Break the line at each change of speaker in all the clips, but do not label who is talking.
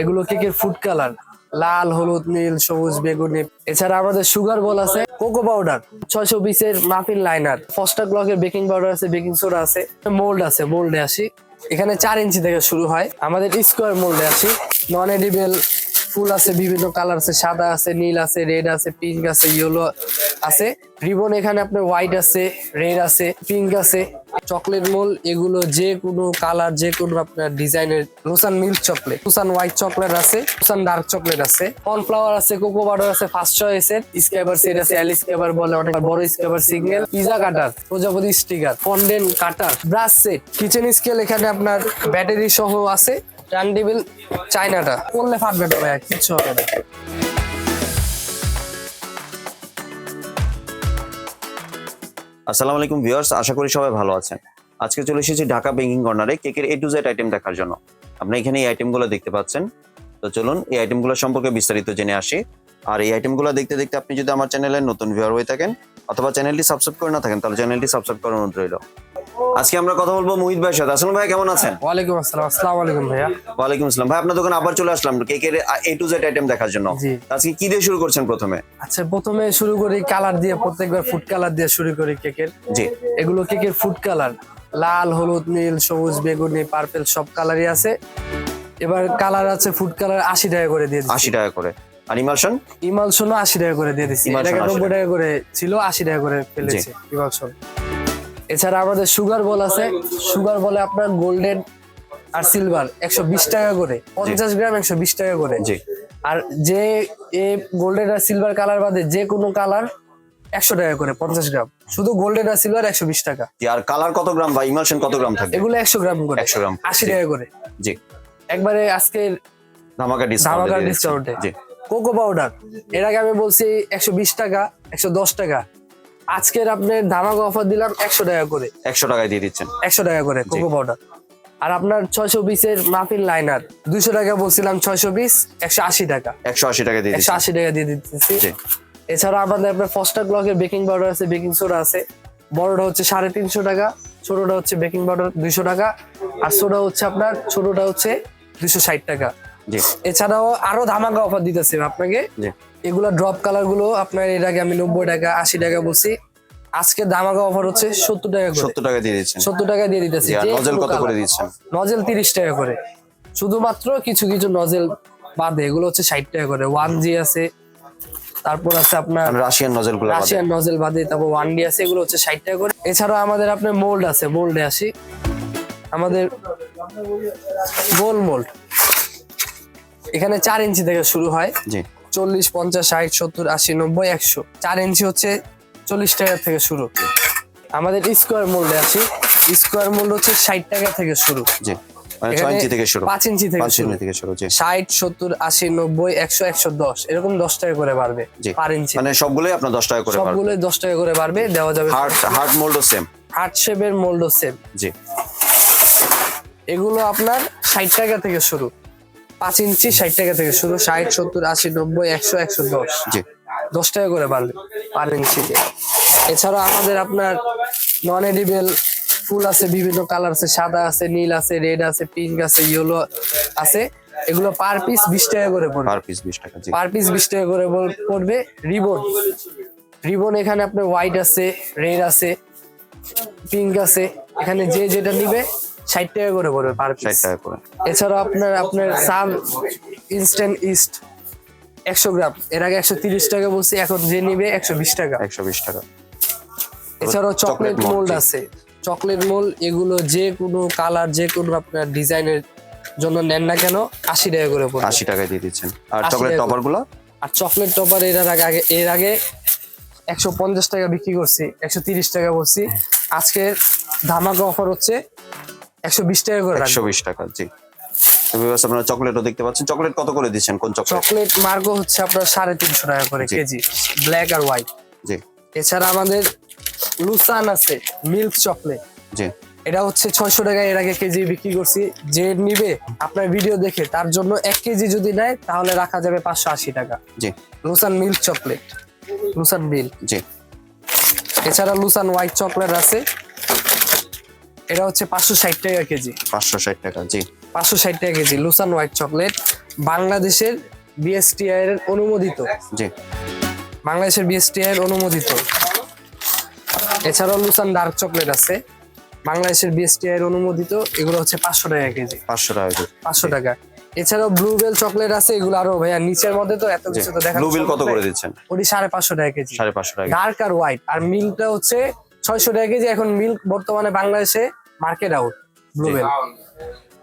এগুলো কেকের food colour লাল, হলুদ, নীল, সবুজ, বেগুনি। এছাড়া আমাদের সুগার বল আছে কোকো পাউডার ছয়শো পিসের মাফিন লাইনার ফস্টার ব্লকের বেকিং পাউডার আছে বেকিং সোডা আছে মোল্ড আছে মোল্ডে আসি। এখানে চার ইঞ্চি থেকে শুরু হয়। আমাদের স্কোয়ার মোল্ডে আসি। নন এডিবেল ফুল আছে, বিভিন্ন কালার আছে, সাদা আছে, নীল আছে রেড আছে পিঙ্ক আছে ইয়েলো আছে। রিবন এখানে আপনার হোয়াইট আছে রেড আছে পিঙ্ক আছে। চকলেট মোল এগুলো যে কোনো কালার যে কোনো আপনার ডিজাইনের রোসান মিল্ক চকলেট রোসান হোয়াইট চকলেট আছে রোসান ডার্ক চকলেট আছে। কর্নফ্লাওয়ার আছে কোকো পাউডার আছে ফার্স্ট চয়েসের স্ক্যাবার সেট আছে এল স্ক্যাবার বলে অনেক বড় স্ক্যাবার সিগন্যাল পিজা কাটার প্রজাপতি sticker fondant cutter brush set kitchen scale এখানে আপনার ব্যাটারি সহ আছে। টার্নটেবিল চাইনাটা করলে ফাটবে না ভাইয়া, কিচ্ছু হবে না।
আসসালামু আলাইকুম ভিউয়ার্স, আশা করি সবাই ভালো আছেন। আজকে চলে এসেছি ঢাকা বেকিং কর্নারে কেকের এ টু জেড আইটেম দেখার জন্য। আপনি এখানে এই আইটেমগুলো দেখতে পাচ্ছেন। তো চলুন, এই আইটেমগুলো সম্পর্কে বিস্তারিত জেনে আসি। আর এই আইটেমগুলো দেখতে দেখতে আপনি যদি আমার চ্যানেলে নতুন ভিউয়ার হয়ে থাকেন, অথবা চ্যানেলটি সাবস্ক্রাইব করে না থাকেন, তাহলে চ্যানেলটি সাবস্ক্রাইব করার অনুরোধ রইল। আজকে আমরা কথা বলব মোহিত ভাইয়ের সাথে। আসলে ভাই কেমন আছেন?
ওয়ালাইকুম আসসালাম আসসালামু আলাইকুম ভাইয়া।
ওয়ালাইকুম আসসালাম। ভাই আপনার দোকানে আবার চলে আসলাম কেকের এ টু জেড আইটেম দেখার জন্য। আজকে কি দিয়ে শুরু করছেন প্রথমে?
আচ্ছা প্রথমে শুরু করি কালার দিয়ে প্রত্যেকবার ফুড কালার দিয়ে শুরু করি কেকের।
জি।
এগুলো কেকের ফুড কালার লাল হলুদ নীল সবুজ বেগুনি পার্পেল সব কালারই আছে। এবার কালার আছে ফুড কালার আশি টাকা করে দিয়ে
আশি টাকা করে। আর ইমালশন?
ইমালশনও আশি টাকা করে দিয়ে দিচ্ছি।
Emulsion
এটাকে
80
নব্বই টাকা। করে ছিল আশি টাকা করে ফেলেছি ইমালশন। এছাড়া আমাদের সুগার বল আছে। সুগার বলে আপনার গোল্ডেন আর সিলভার একশো বিশ টাকা করে পঞ্চাশ গ্রাম একশো বিশ টাকা করে।
জি।
আর যে এ গোল্ডেন আর সিলভার কালার বাদে যে কোনো কালার একশো টাকা করে পঞ্চাশ গ্রাম। শুধু গোল্ডেন আর সিলভার একশো বিশ টাকা।
আর কালার কত গ্রাম বা ইমালশন কত গ্রাম থাকবে
এগুলো একশো গ্রাম করে।
100 গ্রাম।
আশি টাকা করে।
জি।
একবারে আজকের
ধামাকা ডিসকাউন্টে জি।
কোকো পাউডার এর আগে আমি বলছি একশো বিশ টাকা একশো দশ টাকা। আজকের আপনার ধামাকা অফার দিলাম একশো টাকা করে।
একশো টাকায় দিয়ে দিচ্ছেন।
একশো টাকা করে কোকো পাউডার আর আপনার ছয়শো পিসের মাফিন লাইনার দুইশো টাকা বলছিলাম ছয়শো পিস একশো আশি টাকা।
একশো আশি টাকা দিয়ে
একশো আশি টাকা দিয়ে দিতেছি। এছাড়া আমাদের আপনার ফস্টার ব্লকের বেকিং পাউডার আছে বেকিং সোডা আছে। বড়টা হচ্ছে সাড়ে তিনশো টাকা ছোটটা হচ্ছে বেকিং পাউডার দুইশো টাকা আর সোডা হচ্ছে আপনার ছোটটা হচ্ছে দুইশো ষাট টাকা। এছাড়াও আরও ধামাকা অফার দিতেছে আপনাকে। এগুলা ড্রপ কালারগুলো আপনার এর আগে আমি নব্বই টাকা আশি টাকা বলছি। আজকে ধামাকা অফার হচ্ছে সত্তর টাকা করে।
সত্তর টাকা দিয়ে দিচ্ছেন।
সত্তর টাকা দিয়ে দিতেছি
নজেল কত করে। দিচ্ছেন?
নজেল তিরিশ টাকা করে। শুধুমাত্র কিছু কিছু নজেল বাদে এগুলো হচ্ছে ষাট টাকা করে। ওয়ান জি আছে তারপর আছে আপনার
রাশিয়ান নজেলগুলো
রাশিয়ান নজেল বাদে তারপর ওয়ান ডি আছে এগুলো হচ্ছে ষাট টাকা করে। এছাড়াও আমাদের আপনার মোল্ড আছে মোল্ডে আসি। আমাদের গোল মোল্ড এখানে চার ইঞ্চি থেকে শুরু হয়।
জি।
চল্লিশ পঞ্চাশ ষাট সত্তর আশি নব্বই একশো। চার ইঞ্চি হচ্ছে চল্লিশ টাকা থেকে শুরু। আমাদের স্কোয়ার মোল্ডে আছি। স্কোয়ার মোল্ড হচ্ছে ষাট টাকা থেকে শুরু।
জি মানে ছয়
এখানে
ইঞ্চি থেকে শুরু।
পাঁচ ইঞ্চি থেকে শুরু।
থেকে শুরু জি।
ষাট সত্তর আশি নব্বই একশো একশো দশ এরকম দশ টাকা করে বাড়বে পার ইঞ্চি।
মানে সবগুলোই আপনার দশ টাকা করে
দশ টাকা করে বাড়বে দেওয়া যাবে
হার্ট হার্ট মোল্ডও সেম
হার্ট শেপের সেম
জি।
এগুলো আপনার ষাট টাকা থেকে শুরু। পাঁচ ইঞ্চি ষাট টাকা থেকে শুরু ষাট সত্তর আশি নব্বই একশো একশো দশ।
জি।
দশ টাকা করে বাড়বে পার ইঞ্চিতে। এছাড়া আমাদের আপনার নন এডিবেল ফুল আছে বিভিন্ন কালার আছে সাদা আছে নীল আছে রেড আছে পিঙ্ক আছে ইয়েলো আছে। এগুলো পার পিস বিশ টাকা করে পড়বে।
পার পিস বিশ টাকা
পার পিস বিশ টাকা করে পড়বে রিবন। রিবন এখানে আপনার হোয়াইট আছে রেড আছে পিঙ্ক আছে। এখানে যে যেটা নিবে ষাট টাকা করে পড়বে পার
ষাট
পিস
টাকা করে।
এছাড়াও আপনার আপনার সাব ইনস্ট্যান্ট ইস্ট একশো গ্রাম। এর আগে একশো তিরিশ টাকা বলছি এখন যে নিবে একশো বিশ টাকা।
একশো বিশ টাকা।
এছাড়াও চকলেট মোল্ড আছে। চকলেট মোল্ড এগুলো যে কোনো কালার যে কোনো আপনার ডিজাইনের জন্য নেন না কেন আশি টাকা করে পড়বে।
আশি টাকায় দিয়ে দিচ্ছেন। আর চকলেট টপারগুলো
আর চকলেট টপার এর আগে এর আগে একশো পঞ্চাশ টাকা বিক্রি করছি একশো তিরিশ টাকা বলছি। আজকে ধামাকা অফার হচ্ছে একশো বিশ টাকা করে
একশো বিশ টাকা জি। Viewers, আপনারা চকলেটও দেখতে পাচ্ছেন। চকলেট কত করে দিচ্ছেন? কোন চকলেট
চকলেট মার্গো হচ্ছে আপনার সাড়ে তিনশো টাকা করে কেজি ব্ল্যাক আর হোয়াইট
জি।
এছাড়া আমাদের লুসান আছে মিল্ক চকলেট
জি।
এটা হচ্ছে ছয়শো টাকা এর আগে কেজি বিক্রি করছি। যে নিবে আপনার ভিডিও দেখে তার জন্য এক কেজি যদি নেয় তাহলে রাখা যাবে পাঁচশো আশি টাকা।
জি।
লুসান মিল্ক চকলেট লুসান মিল্ক
জি।
এছাড়া লুসান হোয়াইট চকলেট আছে। এটা হচ্ছে পাঁচশো ষাট টাকা কেজি।
পাঁচশো ষাট টাকা জি।
পাঁচশো ষাট টাকা কেজি লুসান হোয়াইট চকলেট। বাংলাদেশের বিএসটিআই এর অনুমোদিত।
জি।
বাংলাদেশের বিএসটিআই এর অনুমোদিত। এছাড়াও লুসান ডার্ক চকলেট আছে। বাংলাদেশের বিএসটিআই এর অনুমোদিত এগুলো হচ্ছে পাঁচশো টাকা কেজি।
পাঁচশো টাকা কেজি।
পাঁচশো টাকা। এছাড়াও ব্লুবেল চকলেট আছে এগুলো আরও ভাইয়া নিচের মধ্যে তো এত কিছু তো দেখা
ব্লু বিল কত করে দিচ্ছেন?
ওটি সাড়ে পাঁচশো টাকা কেজি।
সাড়ে পাঁচশো টাকা
ডার্ক আর হোয়াইট। আর মিল্কটা হচ্ছে ছয়শো টাকা কেজি। এখন মিল্ক বর্তমানে বাংলাদেশে মার্কেট আউট ব্লুবেল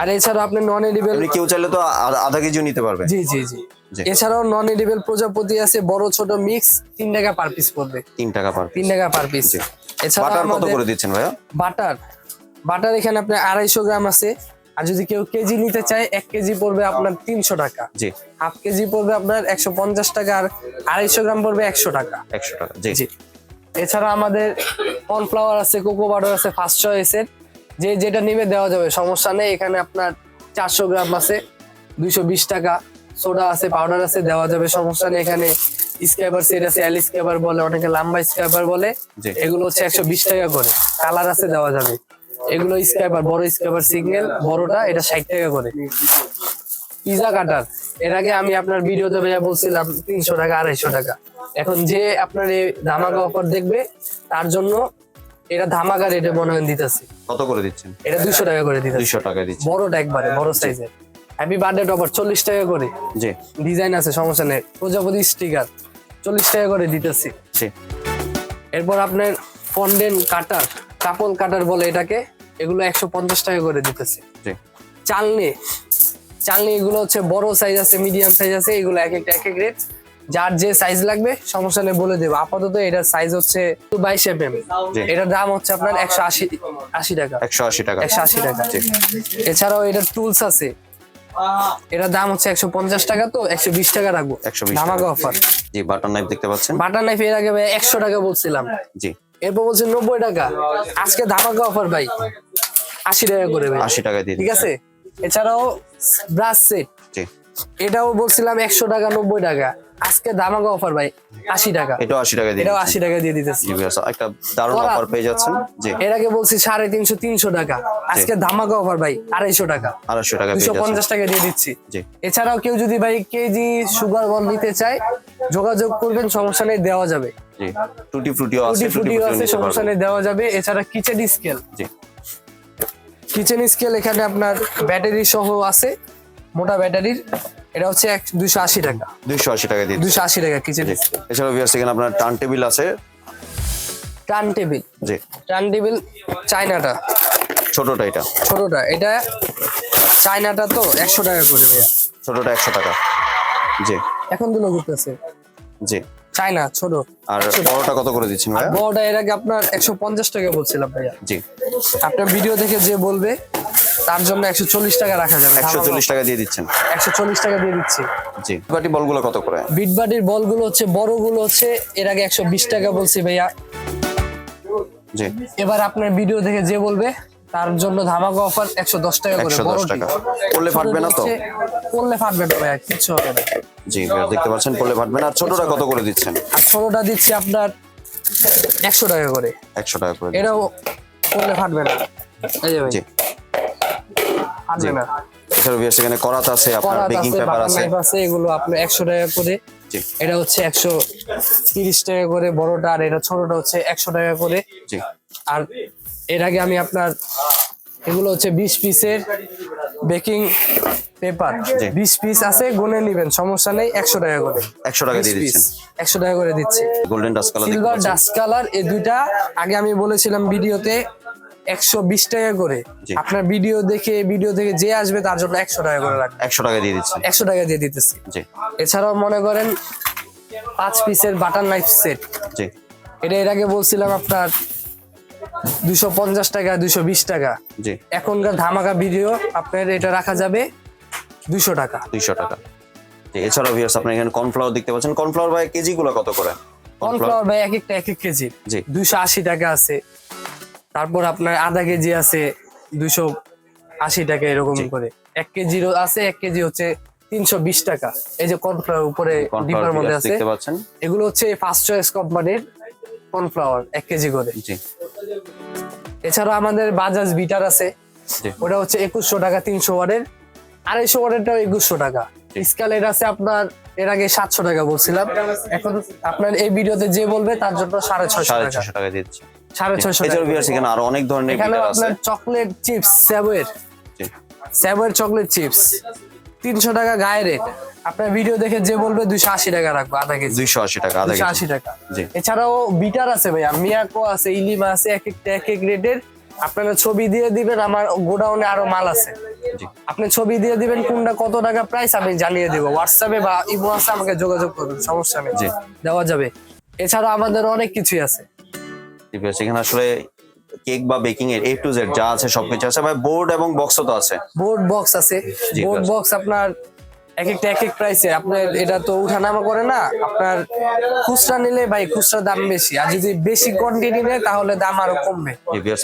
আর এছাড়াও আপনি নন এডিবেল
কেউ চাইলে তো আধা কেজিও নিতে পারবে।
জি জি জি। এছাড়াও নন এডিবেল প্রজাপতি আছে বড় ছোট মিক্স তিন টাকা পার পিস পড়বে।
তিন টাকা পার
তিন টাকা পার পিস
জি।
এছাড়াও
বাটার কত করে দিচ্ছেন ভাইয়া?
বাটার। বাটার এখানে আপনার আড়াইশো গ্রাম আছে। আর যদি কেউ কেজি নিতে চায় এক কেজি পড়বে আপনার তিনশো টাকা।
জি।
হাফ কেজি পড়বে আপনার একশো পঞ্চাশ টাকা আর আড়াইশো গ্রাম পড়বে একশো টাকা।
একশো টাকা জি।
জি। এছাড়া আমাদের কর্নফ্লাওয়ার আছে কোকো বাটার আছে ফার্স্ট চয়েসের যে যেটা নিবে দেওয়া যাবে। সমস্যা নেই এখানে আপনার চারশো গ্রাম আছে দুইশো বিশ টাকা। সোডা আছে পাউডার আছে দেওয়া যাবে সমস্যা নেই। এখানে স্ক্যাবার সেট আছে এল স্ক্যাবার বলে অনেকে লাম্বা স্ক্যাবার বলে। এগুলো হচ্ছে একশো বিশ টাকা করে। কালার আছে দেওয়া যাবে। এগুলো স্ক্যাবার বড় স্ক্যাবার সিগন্যাল বড়টা এটা ষাট টাকা করে। পিজা কাটার এর আগে আমি আপনার ভিডিওতে ভাইয়া বলছিলাম তিনশো টাকা আড়াইশো টাকা। এখন যে আপনার এই ধামাকা অফার দেখবে তার জন্য এটা ধামাকা রেটে মনে হয় দিতেছি।
কত করে দিচ্ছেন?
এটা দুশো টাকা করে দিতেছি।
দুইশো টাকা দিচ্ছেন।
বড়টা একবারে বড় সাইজের হ্যাপি বার্থডে টপার চল্লিশ টাকা করে।
জি।
ডিজাইন আছে সমস্যা নেই। প্রজাপতি স্টিকার চল্লিশ টাকা করে দিতেছি।
জি।
এরপর আপনার ফন্ডেন কাটার কাপল কাটার বলে এটাকে এগুলো একশো পঞ্চাশ টাকা করে দিতেছি।
জি।
চালনি চালনি এগুলো হচ্ছে বড় সাইজ আছে মিডিয়াম সাইজ আছে এগুলো এক একটা এক এক রেট যার যে সাইজ লাগবে সমস্যা নেই বলে দেবো। আপাতত এটার সাইজ হচ্ছে বাইশ এম এম এটার দাম হচ্ছে আপনার একশো আশি আশি টাকা।
একশো আশি টাকা।
একশো আশি টাকা। এছাড়াও এটার টুলস আছে। এটার দাম হচ্ছে একশো পঞ্চাশ টাকা তো একশো বিশ টাকা রাখব।
120
ধামাকা। অফার
জি বাটার নাইফ দেখতে পাচ্ছেন?
বাটার নাইফ এর আগে একশো টাকা বলছিলাম।
জি।
এরপর বলছে নব্বই টাকা। আজকে ধামাকা অফার ভাই। আশি টাকা করে
আশি টাকা দিয়ে
ঠিক আছে? এছাড়াও ব্রাশ সেট
জি।
এটাও বলছিলাম একশো টাকা নব্বই টাকা। আজকে ধামাকা অফার ভাই আশি টাকা।
এটাও আশি টাকা দিয়ে
এটাও আশি টাকা দিয়ে দিতেছি।
একটা দারুণ অফার পেয়ে যাচ্ছেন।
এর আগে বলছি সাড়ে তিনশো তিনশো টাকা। আজকে ধামাকা অফার ভাই আড়াইশো টাকা।
আড়াইশো টাকা
দুশো পঞ্চাশ টাকা দিয়ে দিচ্ছি। এছাড়াও কেউ যদি ভাই কেজি সুগার বল নিতে চায় যোগাযোগ করবেন সমস্যা নেই দেওয়া যাবে।
টুটি ফ্রুটিও আছে ফ্রুটিও
সমস্যা নেই দেওয়া যাবে। এছাড়া কিচেন স্কেল
জি।
কিচেন স্কেল এখানে আপনার ব্যাটারি সহ আছে। মোটা ব্যাটারির এটা হচ্ছে এক দুশো আশি টাকা।
দুইশো আশি টাকা দিয়ে।
দুশো আশি টাকা কিচেন
এছাড়াও viewers, এখানে আপনার টার্ন টেবিল আছে।
টার্ন টেবিল
জি।
টার্ন টেবিল চায়নাটা।
ছোটটা এটা।
ছোটটা। এটা চায়নাটা তো একশো টাকা করে ভাইয়া।
ছোটটা একশো টাকা। জি।
এখন দুটো ঘুরতেছে।
জি।
চায়না ছোট।
আর বড়টা কত করে দিচ্ছেন ভাইয়া?
বড়টা এর আগে আপনার একশো পঞ্চাশ টাকা বলছিলাম ভাইয়া।
জি।
আপনার ভিডিও দেখে যে বলবে তার জন্য একশো চল্লিশ টাকা রাখা যাবে
একশো চল্লিশ টাকা দিয়ে দিচ্ছেন।
একশো চল্লিশ টাকা দিয়ে দিচ্ছি।
জি। বাটি বলগুলো কত করে?
বিট বিটবাটির বলগুলো হচ্ছে বড়গুলো হচ্ছে এর আগে একশো বিশ টাকা বলছি ভাইয়া।
জি।
এবার আপনার ভিডিও দেখে যে বলবে তার জন্য ধামাকা অফার একশো দশ টাকা করে
দশ টাকা। পড়লে ফাটবে না তো?
পড়লে ফাটবে না ভাইয়া কিচ্ছু হবে না।
জি দেখতে পাচ্ছেন পড়লে ফাটবে না। আর ছোটটা কত করে দিচ্ছেন?
আর ছোটটা দিচ্ছি আপনার একশো টাকা করে।
একশো টাকা করে
এটাও পড়লে ফাটবে না। এই যে ভাই।
জি।
ফাটবে না
এছাড়াও viewers, এখানে করাত আছে আপনার বেকিং পেপার আছে
আছে। এগুলো আপনার একশো টাকা করে। এটা হচ্ছে একশো তিরিশ টাকা করে বড়টা আর এটা ছোটটা হচ্ছে একশো টাকা করে।
জি।
আর এর আগে আমি আপনার এগুলো হচ্ছে বিশ পিসের বেকিং পেপার
জি।
বিশ পিস আছে গুনে নিবেন সমস্যা নেই একশো টাকা করে।
একশো টাকা দিয়ে দিচ্ছেন।
একশো টাকা করে দিচ্ছি।
Golden dust colour
silver dust colour এই দুইটা আগে আমি বলেছিলাম ভিডিওতে একশো বিশ টাকা করে। আপনার ভিডিও দেখে ভিডিও থেকে যে আসবে তার জন্য একশো টাকা করে রাখবেন
একশো টাকা দিয়ে দিচ্ছে।
একশো টাকা দিয়ে দিতেছি। এছাড়াও মনে করেন পাঁচ পিসের বাটার নাইফ সেট এটা এর আগে বলছিলাম আপনার দুশো পঞ্চাশ টাকা দুশো বিশ টাকা। এখনকার ধামাকা ভিডিও আপনার এটা রাখা যাবে দুশো টাকা।
দুইশো টাকা। এছাড়াও ভিউয়ার্স আপনি এখানে কর্নফ্লাওয়ার দেখতে পাচ্ছেন। কর্নফ্লাওয়ার ভাই কেজি গুলো কত করে?
কর্নফ্লাওয়ার ভাই এক একটা এক এক কেজি
জি।
দুশো আশি টাকা আছে। তারপর আপনার আধা কেজি আছে দুশো আশি টাকা এরকম করে। এক কেজিরও আছে এক কেজি হচ্ছে তিনশো বিশ টাকা। এই যে কর্নফ্লাওয়ার উপরে ডিপার মধ্যে আছে এগুলো হচ্ছে ফার্স্ট চয়েস কোম্পানির কর্নফ্লাওয়ার এক কেজি করে।
জি।
এছাড়াও আমাদের বাজাজ বিটার আছে। ওটা হচ্ছে একুশশো টাকা তিনশো ওয়ার্ডের আড়াইশো ওয়ার্ডেরটাও একুশশো টাকা। স্কেলের আছে আপনার এর আগে সাতশো টাকা বলছিলাম। এখন আপনার এই ভিডিওতে যে বলবে তার জন্য সাড়ে ছয়শো
সাড়ে
টাকা।
ছশো টাকা দিচ্ছি।
সাড়ে ছয়শো
এছাড়া ভিউয়ার্স এখানে আরও অনেক ধরনের
এখানে আপনার চকলেট চিপস। চকলেট চিপস তিনশো টাকা গায়ে রেট আপনার ভিডিও দেখে যে বলবে দুইশো আশি টাকা রাখব আধা কেজি।
দুইশো আশি টাকা আধা কেজি।
আশি টাকা। এছাড়াও বিটার আছে ভাইয়া মিয়াকো আছে ইলিমা আছে এক একটা এক এক রেটের আপনারা ছবি দিয়ে দিবেন আমার গোডাউনে আরও মাল আছে। আপনি ছবি দিয়ে দিবেন কোনটা কত টাকা প্রাইস আমি জানিয়ে দেবো। হোয়াটসঅ্যাপে বা ইমো আছে আমাকে যোগাযোগ করুন সমস্যা নেই। দেওয়া যাবে। এছাড়া আমাদের অনেক কিছুই আছে।
সেখানে আসলে কেক বা বেকিং এর এ টু জেড যা আছে সবকিছু আছে। ভাই বোর্ড এবং বক্সও তো আছে।
বোর্ড বক্স আছে। বোর্ড বক্স আপনার এক একটা এক এক প্রাইসে আপনার এটা তো উঠানামা করে না আপনার খুচরা নিলে ভাই খুচরা দাম বেশি। আর যদি বেশি কোয়ান্টিটি নেয় তাহলে দাম আরও কমবে।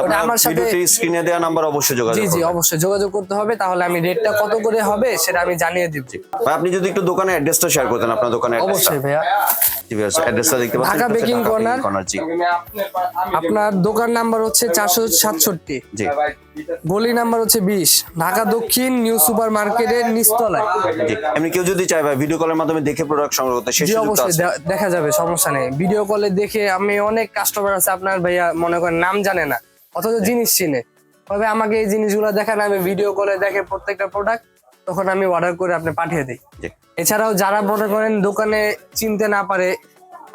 আপনার
আমার সাথে
স্ক্রিনে দেওয়া নাম্বার অবশ্যই যোগাযোগ
জি জি অবশ্যই যোগাযোগ করতে হবে। তাহলে আমি রেটটা কত করে হবে সেটা আমি জানিয়ে দিব।
ভাই আপনি যদি একটু দোকানের অ্যাড্রেসটা শেয়ার করতেন আপনার দোকানের
অবশ্যই ভাইয়া।
অ্যাড্রেসটা দেখতে পাচ্ছেন
Dhaka baking corner.
Baking corner জি।
আপনার দোকান নাম্বার হচ্ছে চারশো সাতষট্টি।
জি।
গলি নাম্বার হচ্ছে বিশ ঢাকা দক্ষিণ নিউ সুপার মার্কেটের নিচতলায়
এমনি কেউ যদি চায় ভাই ভিডিও কলের মাধ্যমে দেখে প্রোডাক্ট সংগ্রহ করতে সেই
অবশ্যই দেখা যাবে সমস্যা নেই। ভিডিও কলে দেখে আমি অনেক কাস্টমার আছে আপনার ভাইয়া মনে করেন নাম জানে না অথচ জিনিস চিনে। তবে আমাকে এই জিনিসগুলো দেখান আমি ভিডিও কলে দেখে প্রত্যেকটা প্রোডাক্ট তখন আমি অর্ডার করে আপনি পাঠিয়ে দিই। এছাড়াও যারা মনে করেন দোকানে চিনতে না পারে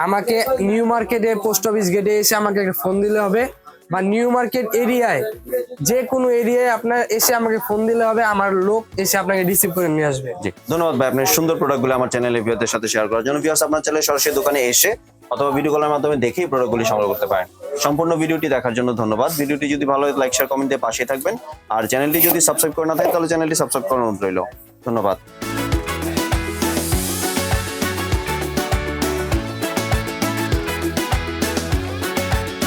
আমাকে নিউ মার্কেটে পোস্ট অফিস গেটে এসে আমাকে ফোন দিলে হবে। বা নিউ মার্কেট এরিয়ায়, যে কোনো এরিয়ায় আপনার এসে আমাকে ফোন দিলে হবে, আমার লোক এসে আপনাকে রিসিভ করে নিয়ে আসবে।
জি, ধন্যবাদ ভাই আপনার সুন্দর প্রোডাক্টগুলো আমার চ্যানেলে ভিউয়ারদের সাথে শেয়ার করার জন্য। ভিউয়ার্স আপনার চ্যানেলে সরাসরি দোকানে এসে অথবা ভিডিও কলের মাধ্যমে দেখেই প্রোডাক্টগুলি সংগ্রহ করতে পারেন। সম্পূর্ণ ভিডিওটি দেখার জন্য ধন্যবাদ। ভিডিওটি যদি ভালো হয় লাইক শেয়ার কমেন্ট দিয়ে পাশে থাকবেন। আর চ্যানেলটি যদি সাবস্ক্রাইব করে না থাকে তাহলে চ্যানেলটি সাবস্ক্রাইব অনুরোধ রইল। ধন্যবাদ।